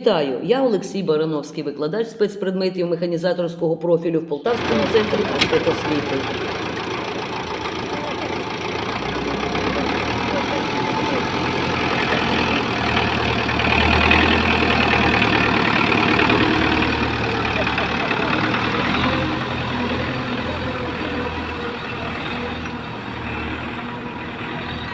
Вітаю, я Олексій Барановський, викладач спецпредметів механізаторського профілю в Полтавському центрі профтехосвіти.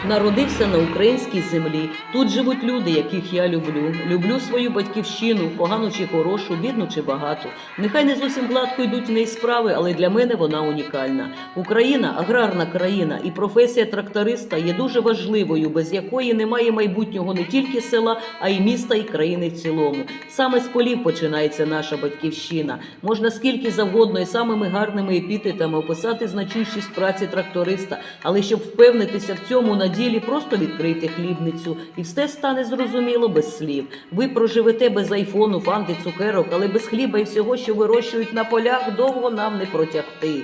Народився на українській землі. Тут живуть люди, яких я люблю. Люблю свою батьківщину, погану чи хорошу, бідну чи багату. Нехай не зовсім гладко йдуть в неї справи, але для мене вона унікальна. Україна аграрна країна, і професія тракториста є дуже важливою, без якої немає майбутнього не тільки села, а й міста і країни в цілому. Саме з полів починається наша батьківщина. Можна скільки завгодно і самими гарними епітетами описати значущість праці тракториста, але щоб впевнитися в цьому на ділі, просто відкрийте хлібницю, і все стане зрозуміло без слів. Ви проживете без айфону, фанти, цукерок, але без хліба і всього, що вирощують на полях, довго нам не протягти.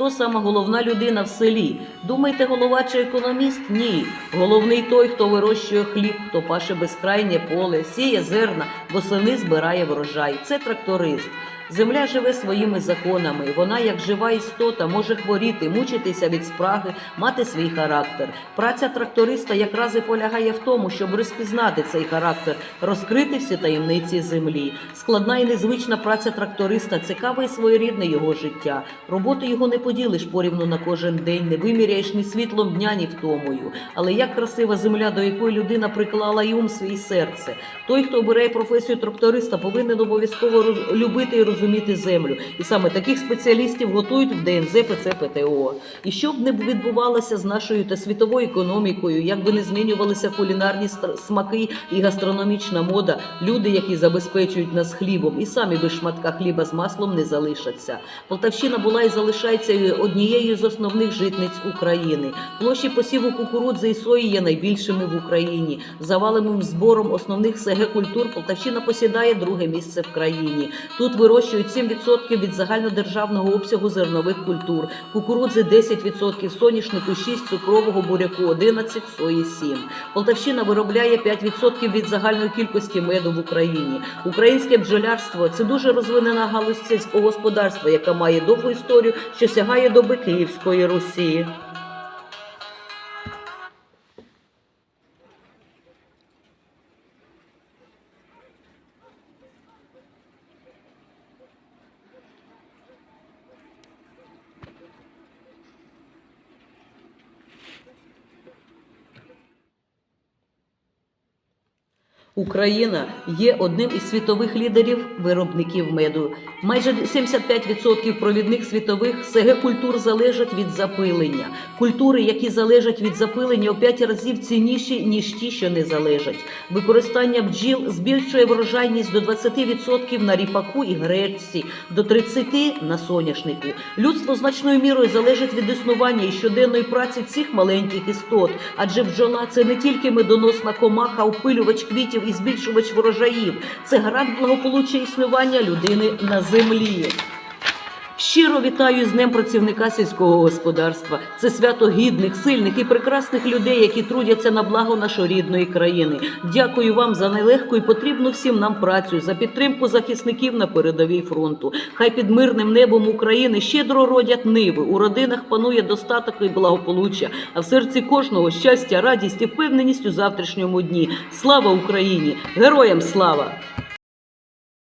Хто сама головна людина в селі? Думаєте, голова чи економіст? Ні. Головний той, хто вирощує хліб, хто паше безкрайнє поле, сіє зерна, восени збирає врожай. Це тракторист. Земля живе своїми законами. Вона, як жива істота, може хворіти, мучитися від спраги, мати свій характер. Праця тракториста якраз і полягає в тому, щоб розпізнати цей характер, розкрити всі таємниці землі. Складна і незвична праця тракториста цікаве і своєрідне його життя. Роботи його не поділиш порівну на кожен день, не виміряєш ні світлом дня, ні втомою. Але як красива земля, до якої людина приклала й ум свій серце. Той, хто обирає професію тракториста, повинен обов'язково любити і розуміти землю. І саме таких спеціалістів готують в ДНЗ ПЦ ПТО. І що б не відбувалося з нашою та світовою економікою, як би не змінювалися кулінарні смаки і гастрономічна мода, люди, які забезпечують нас хлібом, і самі без шматка хліба з маслом не залишаться. Полтавщина була і залишається однією з основних житниць України. Площі посіву кукурудзи і сої є найбільшими в Україні. За валеним збором основних СГ культур Полтавщина посідає друге місце в країні. Тут вирощують 7% від загальнодержавного обсягу зернових культур, кукурудзи 10%, соняшнику 6%, цукрового буряку 11%, сої 7%. Полтавщина виробляє 5% від загальної кількості меду в Україні. Українське бджолярство це дуже розвинена галузь сільського господарства, яка має довгу історію, що сягає доби Київської Русі. Україна є одним із світових лідерів виробників меду. Майже 75% провідних світових СГ культур залежать від запилення. Культури, які залежать від запилення, у 5 разів цінніші ніж ті, що не залежать. Використання бджіл збільшує врожайність до 20% на ріпаку і гречці, до 30% на соняшнику. Людство значною мірою залежить від існування і щоденної праці цих маленьких істот, адже бджола це не тільки медоносна комаха, опилювач квітів і збільшувач врожаїв, це гарант благополуччя існування людини на землі. Щиро вітаю з Днем працівника сільського господарства. Це свято гідних, сильних і прекрасних людей, які трудяться на благо нашої рідної країни. Дякую вам за нелегку і потрібну всім нам працю, за підтримку захисників на передовій фронту. Хай під мирним небом України щедро родять ниви. У родинах панує достаток і благополуччя, а в серці кожного щастя, радість і впевненість у завтрашньому дні. Слава Україні! Героям слава!